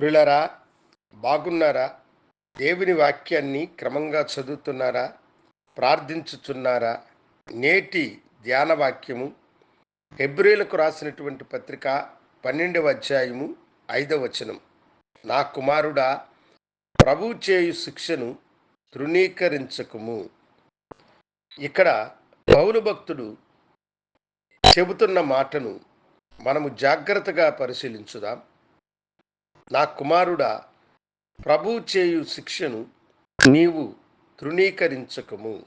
ప్రియులరా బాగున్నారా? దేవుని వాక్యాన్ని క్రమంగా చదువుతున్నారా? ప్రార్థించుచున్నారా? నేటి ధ్యాన వాక్యము హెబ్రిలకు రాసినటువంటి పత్రిక పన్నెండవ అధ్యాయము ఐదవ వచనం. నా కుమారుడా ప్రభు చేయు శిక్షను తృణీకరించకుము. ఇక్కడ పౌలు భక్తుడు చెబుతున్న మాటను మనము జాగ్రత్తగా పరిశీలించుదాం. నా కుమారుడా ప్రభు చేయు శిక్షను నీవు తృణీకరించకము.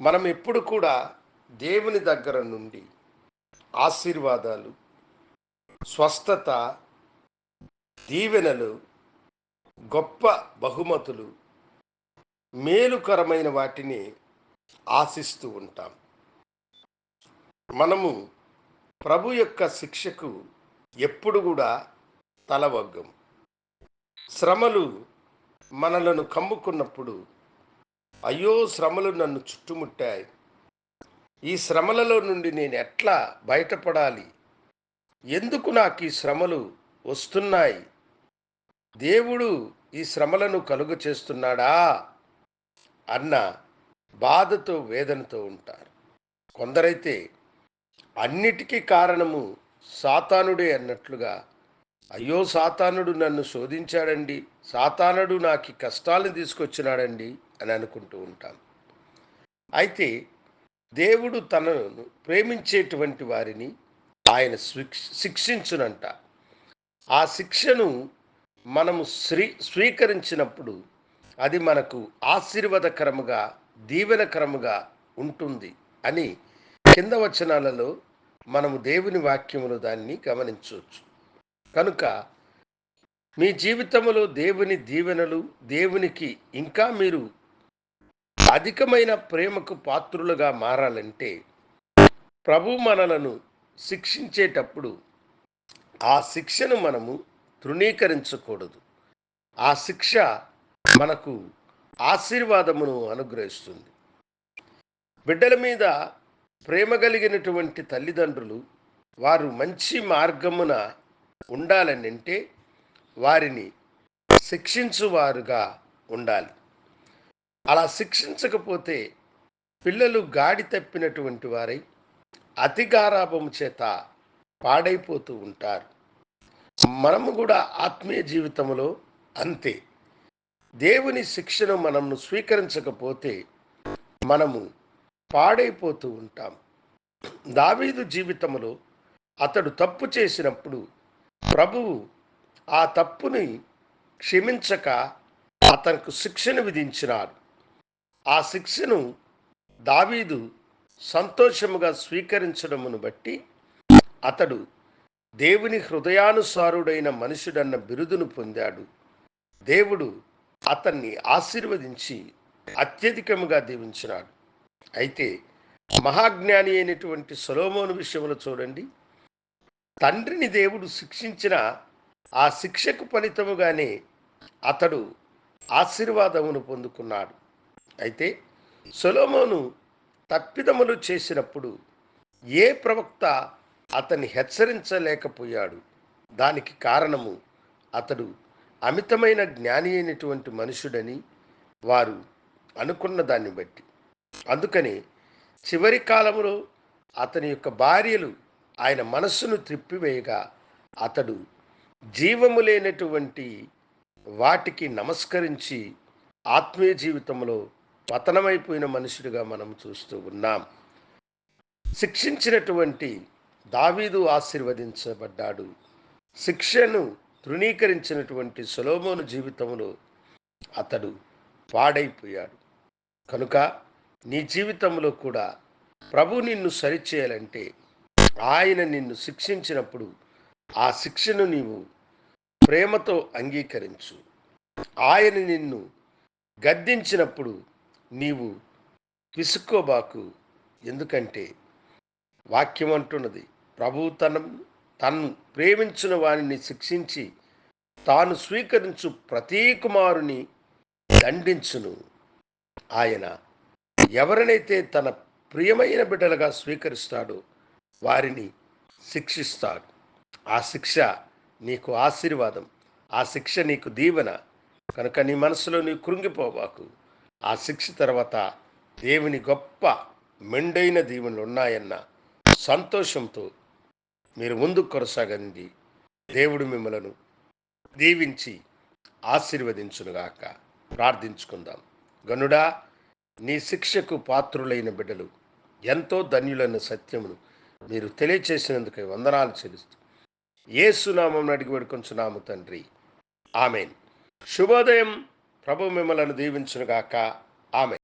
మనం ఎప్పుడు కూడా దేవుని దగ్గర నుండి ఆశీర్వాదాలు స్వస్థత దీవెనలు గొప్ప బహుమతులు మేలుకరమైన వాటిని ఆశిస్తూ ఉంటాం. మనము ప్రభు యొక్క శిక్షకు ఎప్పుడు కూడా తలవగ్గం. శ్రమలు మనలను కమ్ముకున్నప్పుడు అయ్యో శ్రమలు నన్ను చుట్టుముట్టాయి. ఈ శ్రమలలో నుండి నేను ఎట్లా బయటపడాలి? ఎందుకు నాకు ఈ శ్రమలు వస్తున్నాయి? దేవుడు ఈ శ్రమలను కలుగ చేస్తున్నాడా? అన్న బాధతో వేదనతో ఉంటారు. కొందరైతే అన్నిటికీ కారణము సాతానుడే అన్నట్లుగా అయ్యో సాతానుడు నన్ను శోధించాడండి. సాతానుడు నాకు కష్టాలను తీసుకొచ్చినాడండి అని అనుకుంటూ ఉంటాం అయితే దేవుడు తనను ప్రేమించేటువంటి వారిని ఆయన శిక్షించునంట. ఆ శిక్షను మనము స్వీ స్వీకరించినప్పుడు అది మనకు ఆశీర్వాదకరముగా దీవెనకరముగా ఉంటుంది అని కింద వచనాలలో మనము దేవుని వాక్యములు దాన్ని గమనించవచ్చు. కనుక మీ జీవితంలో దేవుని దీవెనలు దేవునికి ఇంకా మీరు అధికమైన ప్రేమకు పాత్రులుగా మారాలంటే ప్రభు మనలను శిక్షించేటప్పుడు ఆ శిక్షను మనము తృణీకరించకూడదు. ఆ శిక్ష మనకు ఆశీర్వాదమును అనుగ్రహిస్తుంది. బిడ్డల మీద ప్రేమ కలిగినటువంటి తల్లిదండ్రులు వారు మంచి మార్గమున ఉండాలని అంటే వారిని శిక్షించువారుగా ఉండాలి. అలా శిక్షించకపోతే పిల్లలు గాడి తప్పినటువంటి వారై అతిగారాభం చేత పాడైపోతూ ఉంటారు. మనము కూడా ఆత్మీయ జీవితంలో అంతే. దేవుని శిక్షను మనము స్వీకరించకపోతే మనము పాడైపోతూ ఉంటాం దావీదు జీవితంలో అతడు తప్పు చేసినప్పుడు ప్రభువు ఆ తప్పుని క్షమించక అతనికి శిక్షను విధించినాడు. ఆ శిక్షను దావీదు సంతోషముగా స్వీకరించడమును బట్టి అతడు దేవుని హృదయానుసారుడైన మనుషుడన్న బిరుదును పొందాడు. దేవుడు అతన్ని ఆశీర్వదించి అత్యధికముగా దీవించినాడు. అయితే మహాజ్ఞాని అయినటువంటి సొలోమోను విషయంలో చూడండి. తండ్రిని దేవుడు శిక్షించిన ఆ శిక్షకు ఫలితముగానే అతడు ఆశీర్వాదమును పొందుకున్నాడు. అయితే సొలోమోను తప్పిదములు చేసినప్పుడు ఏ ప్రవక్త అతన్ని హెచ్చరించలేకపోయాడు. దానికి కారణము అతడు అమితమైన జ్ఞాని అయినటువంటి మనుషుడని వారు అనుకున్న దాన్ని బట్టి. అందుకని చివరి కాలంలో అతని యొక్క భార్యలు ఆయన మనస్సును త్రిప్పివేయగా అతడు జీవము లేనటువంటి వాటికి నమస్కరించి ఆత్మీయ జీవితంలో పతనమైపోయిన మనుషుడిగా మనం చూస్తూ ఉన్నాం. శిక్షించినటువంటి దావీదు ఆశీర్వదించబడ్డాడు. శిక్షను తృణీకరించినటువంటి సులోమోను జీవితంలో అతడు పాడైపోయాడు. కనుక నీ జీవితంలో కూడా ప్రభు నిన్ను సరిచేయాలంటే ఆయన నిన్ను శిక్షించినప్పుడు ఆ శిక్షను నీవు ప్రేమతో అంగీకరించు. ఆయన నిన్ను గద్దించినప్పుడు నీవు విసుక్కోబాకు ఎందుకంటే వాక్యం అంటున్నది ప్రభువు తన తను ప్రేమించిన వారిని శిక్షించి తాను స్వీకరించు ప్రతీ కుమారుని దండించును. ఆయన ఎవరినైతే తన ప్రియమైన బిడ్డలుగా స్వీకరిస్తాడో వారిని శిక్షిస్తాడు. ఆ శిక్ష నీకు ఆశీర్వాదం. ఆ శిక్ష నీకు దీవెన. కనుక నీ మనసులో నీ కృంగిపోవాకు. ఆ శిక్ష తర్వాత దేవుని గొప్ప మెండైన దీవెనలు ఉన్నాయన్న సంతోషంతో మీరు ముందుకు కొనసాగండి. దేవుడు మిమ్మలను దీవించి ఆశీర్వదించునుగాక. ప్రార్థించుకుందాం. గనుడా నీ శిక్షకు పాత్రులైన బిడ్డలు ఎంతో ధన్యులైన సత్యమును మీరు తెలియచేసినందుకు వందనాలు చెల్లిస్తూ ఏసునామం అడిగి పెడుకొంచున్నాము తండ్రి. ఆమెన్. శుభోదయం. ప్రభు మిమ్మలను దీవించునుగాక. ఆమె